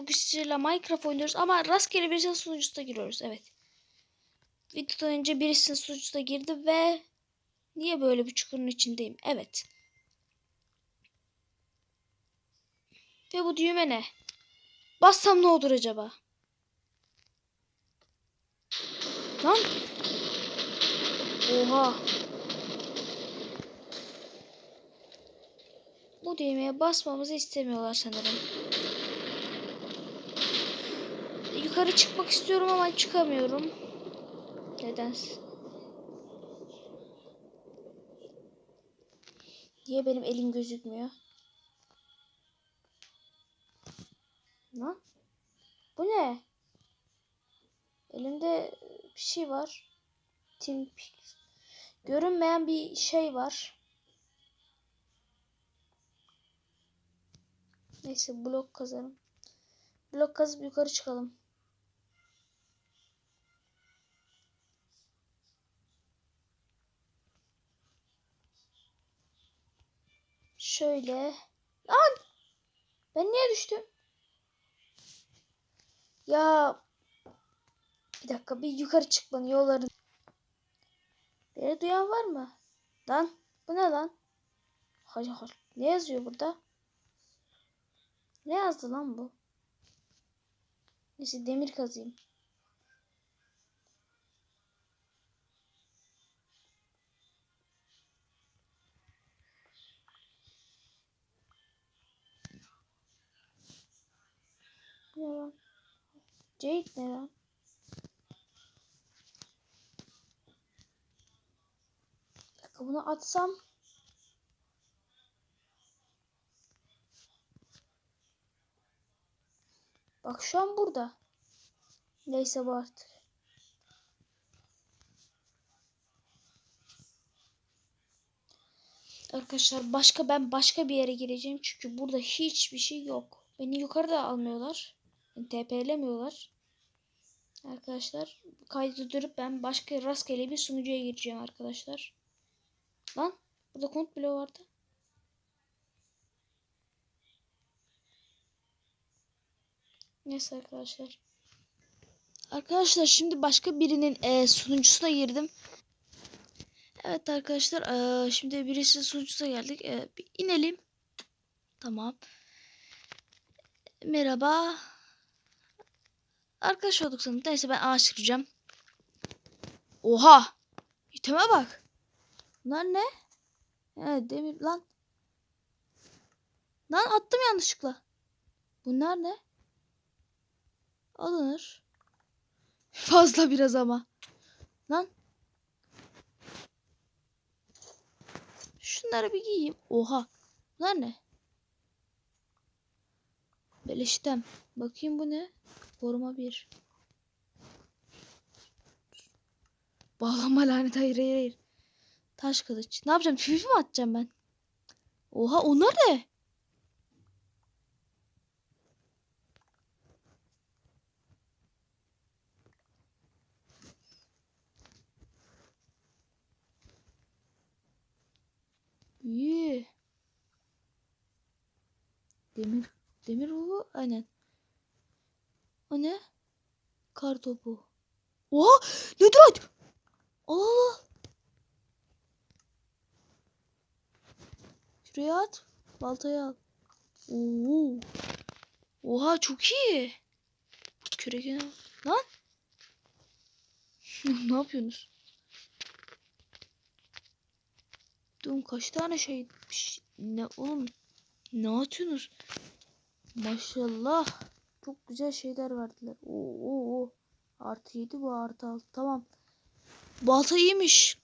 bugün sizlerle Minecraft oynuyoruz ama rastgele birisinin sunucusuna giriyoruz. Evet. Videodan önce birisinin sunucusuna girdi ve niye böyle bir çukurun içindeyim? Evet. Ve bu düğme ne? Bassam ne olur acaba? Lan. Oha. Bu düğmeye basmamızı istemiyorlar sanırım. Yukarı çıkmak istiyorum ama çıkamıyorum. Nedense. Niye benim elim gözükmüyor? Lan? Bu ne? Elimde bir şey var. Tim Görünmeyen bir şey var. Neyse blok kazarım. Blok kazıp yukarı çıkalım. Şöyle. Lan! Ben niye düştüm? Ya bir dakika bir yukarı çıkmanın yolları. Beni duyan var mı? Lan bu ne lan? Hayır hayır. Ne yazıyor burada? Ne yazdı lan bu? Neyse demir kazayım. Ne lan? Jade ne dakika bunu atsam Bak şu an burada. Neyse bu artık. Arkadaşlar başka ben başka bir yere gireceğim çünkü burada hiçbir şey yok. Beni yukarıda almıyorlar. TP'lemiyorlar. Arkadaşlar kaydı durup ben başka rastgele bir sunucuya gireceğim arkadaşlar. Lan burada kont bile vardı. Neyse arkadaşlar. Arkadaşlar şimdi başka birinin e, sunucusuna girdim. Evet arkadaşlar e, şimdi birisinin sunucusuna geldik. E, bir inelim. Tamam. Merhaba. Arkadaş olduk sanırım. Neyse ben ağaç kıracağım. Oha. İteme bak. Bunlar ne? Evet demir lan. Lan attım yanlışlıkla. Bunlar ne? Alınır. Fazla biraz ama. Lan. Şunları bir giyeyim. Oha. Bunlar ne? Beleştem. Bakayım bu ne? Koruma bir. Bağlanma lanet hayır hayır hayır. Taş kılıç. Ne yapacağım? Fifi mi atacağım ben? Oha onlar ne? İyi. Demir. Demir bu. Aynen. O ne? Kar topu. Oha! Netherite! Allah Allah! Şuraya at. Baltayı al. Oo. Oha çok iyi. Kürekini al. Lan! ne yapıyorsunuz? Dur kaç tane şey ne oğlum ne atıyorsunuz? Maşallah. Çok güzel şeyler verdiler. Oo, oo, oo. Artı 7 bu artı 6. Tamam. Balta iyiymiş.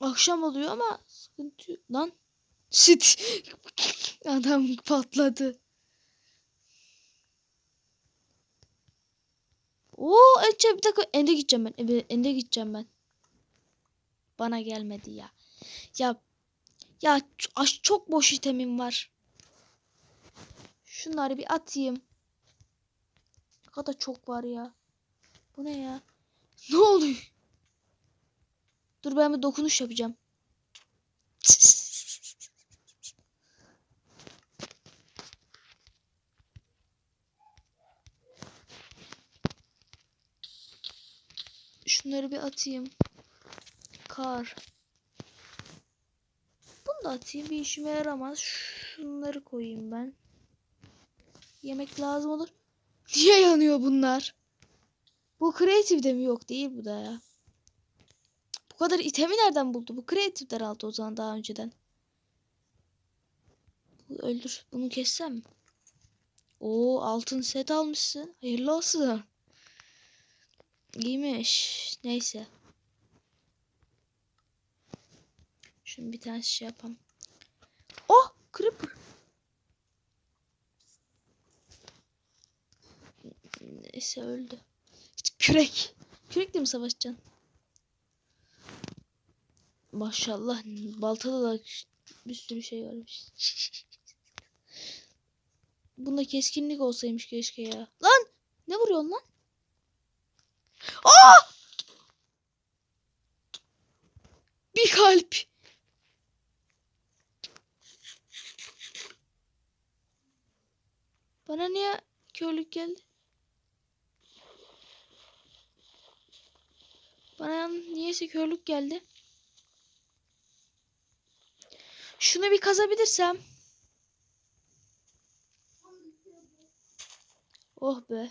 Akşam oluyor ama sıkıntı. Lan. Sit. Adam patladı. Oo, Ece bir dakika. Ende gideceğim ben. Ende gideceğim ben. Bana gelmedi ya. Ya ya çok boş itemim var. Şunları bir atayım. Ne kadar çok var ya. Bu ne ya? Ne oluyor? Dur ben bir dokunuş yapacağım. Şunları bir atayım. Kar. Bunu da atayım. Bir işime yaramaz. Şunları koyayım ben. Yemek lazım olur. Niye yanıyor bunlar? Bu Creative'de mi yok değil bu da ya. Bu kadar itemi nereden buldu? Bu Creative'den aldı o zaman daha önceden. Bu öldür. Bunu kessem mi? Oo altın set almışsın. Hayırlı olsun. İyiymiş. Neyse. Şunu bir tane şey yapalım. Oh! Creeper. Neyse öldü. Kürek. Kürekle mi savaşacaksın? Maşallah. Baltada da bir sürü şey varmış. Bunda keskinlik olsaymış keşke ya. Lan! Ne vuruyorsun lan? Aa! Bir kalp. Bana niye körlük geldi? Bana niyeyse körlük geldi. Şunu bir kazabilirsem. Oh be.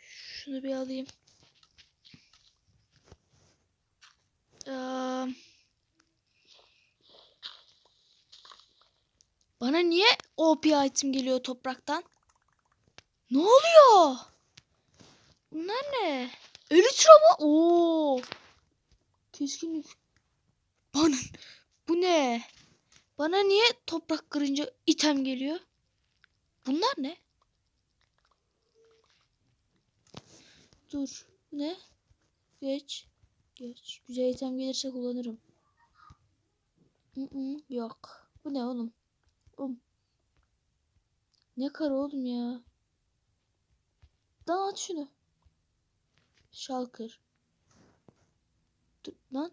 Şunu bir alayım. Bana niye OP item geliyor topraktan? Ne oluyor? Bunlar ne? Elytra mı? Oo. Keskinlik. Bana bu ne? Bana niye toprak kırınca item geliyor? Bunlar ne? Dur. Ne? Geç. Geç. Güzel item gelirse kullanırım. Hı -hı, yok. Bu ne oğlum? Oğlum. Ne kar oğlum ya? Lan at şunu. Şalkır. Dur lan.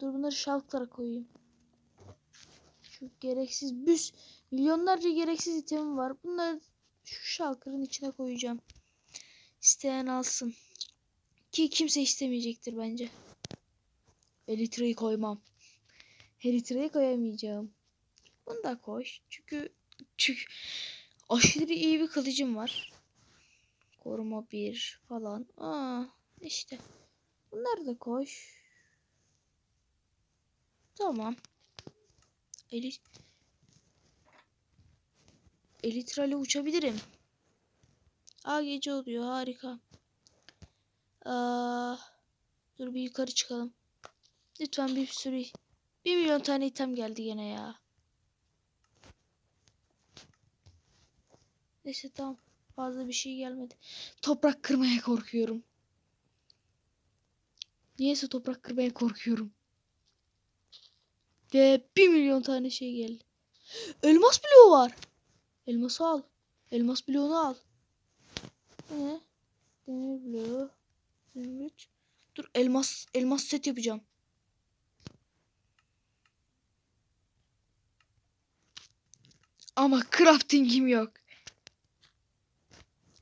Dur bunları şalklara koyayım. Şu gereksiz büs. Milyonlarca gereksiz itemim var. Bunları şu şalkırın içine koyacağım. İsteyen alsın. Ki kimse istemeyecektir bence. Elitra'yı koymam. Elitra'yı koyamayacağım. Bunu da koy. Çünkü çünkü aşırı iyi bir kılıcım var. Koruma bir falan. Aa, işte. Bunları da koy. Tamam. Eli Elitra'yla uçabilirim. Aa gece oluyor. Harika. Aa, dur bir yukarı çıkalım. Lütfen bir sürü. Bir milyon tane item geldi gene ya. Neyse tamam. Fazla bir şey gelmedi. Toprak kırmaya korkuyorum. Niyeyse toprak kırmaya korkuyorum. Ve bir milyon tane şey geldi. Elmas bloğu var. Elması al. Elmas bloğunu al. Ne? Demir bloğu. Zümrüt. Dur elmas elmas set yapacağım. Ama crafting'im yok.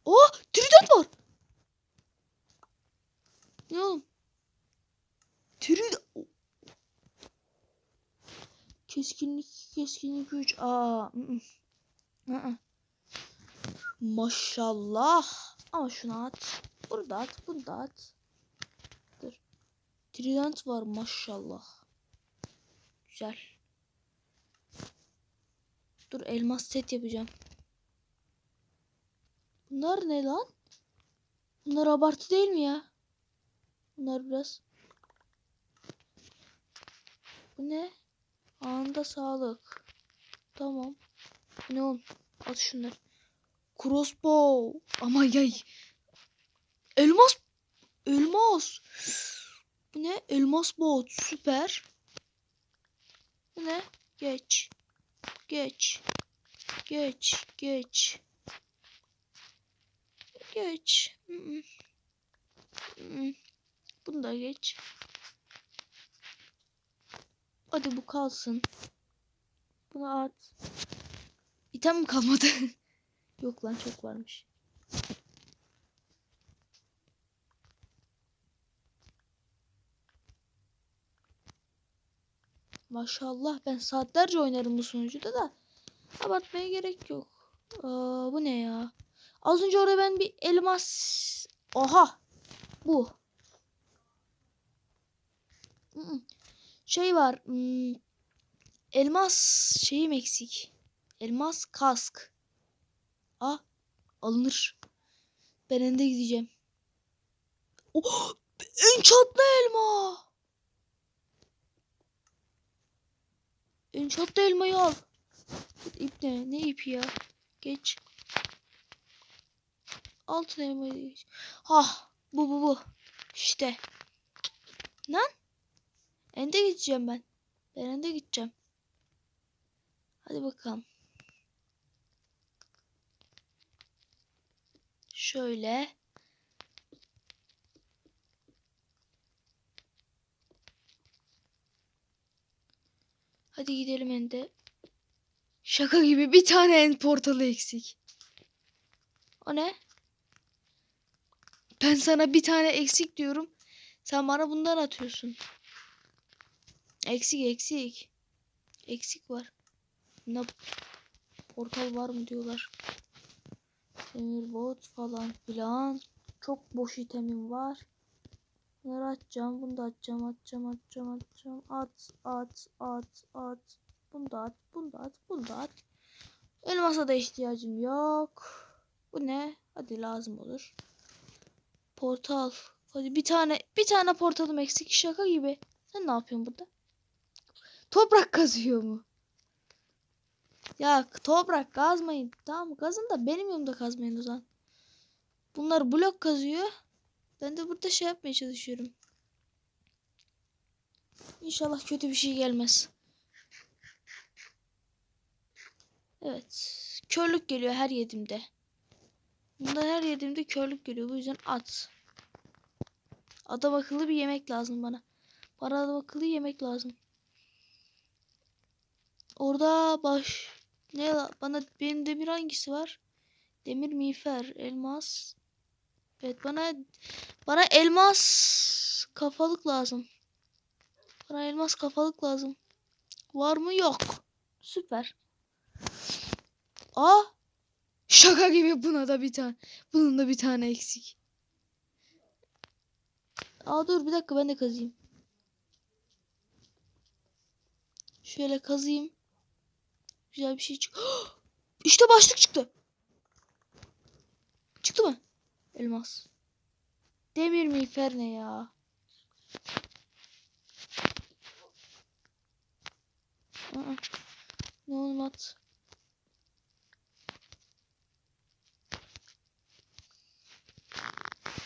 Oh, trident var. Ne oğlum? Trident. Keskinlik, keskinlik 3. Aa. Maşallah. Ama şunu at. Burada at. Bunu at. Dur. Trident var maşallah. Güzel. Dur elmas set yapacağım. Bunlar ne lan? Bunlar abartı değil mi ya? Bunlar biraz. Bu ne? Anında sağlık. Tamam. Ne oğlum? At şunları. Crossbow. Ama yay. Elmas. Elmas. Bu ne? Elmas bot. Süper. Bu ne? Geç. Geç. Geç. Geç. Geç. Hmm. Hmm. Bunu da geç. Hadi bu kalsın. Bunu at. İtem mi kalmadı? Yok lan çok varmış. Maşallah ben saatlerce oynarım bu sunucuda da. Abartmaya gerek yok. Aa, bu ne ya? Az önce orada ben bir elmas... Oha! Bu. Mm. Şey var. hmm, Elmas şeyim eksik. Elmas kask. Ah alınır. Ben ende gideceğim. Oh, enchantlı elma. Enchantlı elmayı al. İp ne? Ne ipi ya? Geç. Altın elmayı geç. Ah bu bu bu. İşte. Lan. Ende gideceğim ben. Ben ende gideceğim. Hadi bakalım. Şöyle. Hadi gidelim ende. Şaka gibi bir tane end portalı eksik. O ne? Ben sana bir tane eksik diyorum. Sen bana bundan atıyorsun. Eksik eksik. Eksik var. Ne portal var mı diyorlar. Demir bot falan filan. Çok boş itemim var. Bunları atacağım. Bunu da atacağım. Atacağım. Atacağım. Atacağım. At. At. At. At. Bunu da at. Bunu da at. Bunu da at. Elmasa da ihtiyacım yok. Bu ne? Hadi lazım olur. Portal. Hadi bir tane bir tane portalım eksik. Şaka gibi. Sen ne yapıyorsun burada? Toprak kazıyor mu? Ya toprak kazmayın. Tamam kazın da benim yanımda kazmayın o zaman. Bunlar blok kazıyor. Ben de burada şey yapmaya çalışıyorum. İnşallah kötü bir şey gelmez. Evet. Körlük geliyor her yedimde. Bunda her yediğimde körlük geliyor. Bu yüzden at. Adam akıllı bir yemek lazım bana. Bana adam akıllı yemek lazım. Orada baş ne bana benim demir hangisi var? Demir miğfer, elmas. Evet bana bana elmas kafalık lazım. Bana elmas kafalık lazım. Var mı? Yok. Süper. Aa! Şaka gibi buna da bir tane. Bunun da bir tane eksik. Aa dur bir dakika ben de kazıyım. Şöyle kazıyım. Güzel bir şey çık. işte başlık çıktı. Çıktı mı? Elmas. Demir miğfer ne ya? Aa, ne olmaz.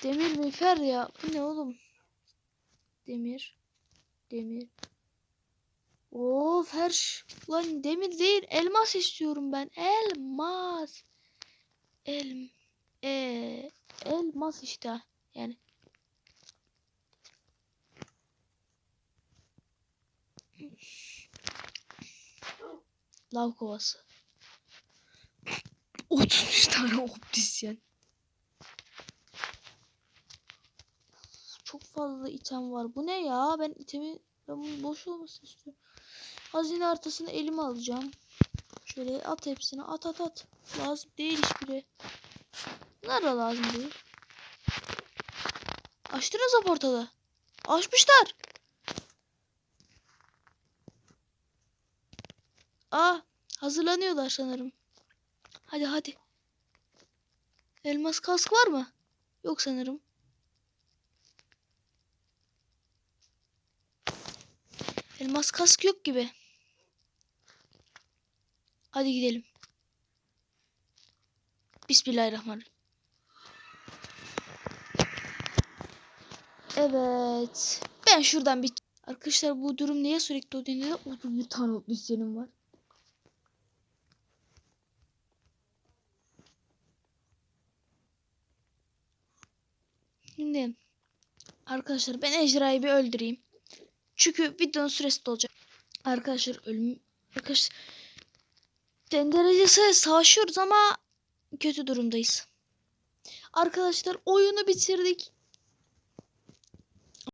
Demir miğfer ya. Bu ne oğlum? Demir. Demir. Of her Lan demir değil elmas istiyorum ben. Elmas. El e elmas işte. Yani lav kovası. 33 tane optisyen. Çok fazla item var. Bu ne ya? Ben itemi ben bunun boş olmasını istiyorum. Hazine haritasını elime alacağım. Şöyle at hepsini. At at at. Lazım değil hiçbiri. Bunlar da lazım değil. Açtınız o portalı. Açmışlar. Aa, hazırlanıyorlar sanırım. Hadi hadi. Elmas kask var mı? Yok sanırım. Elmas kask yok gibi. Hadi gidelim. Bismillahirrahmanirrahim. Evet. Ben şuradan bir... Arkadaşlar bu durum niye sürekli o dönüyor? 31 tane oblisyenim var. Şimdi arkadaşlar ben ejderhayı bir öldüreyim. Çünkü videonun süresi dolacak. Arkadaşlar ölüm arkadaşlar den derecesi savaşıyoruz ama kötü durumdayız. Arkadaşlar oyunu bitirdik.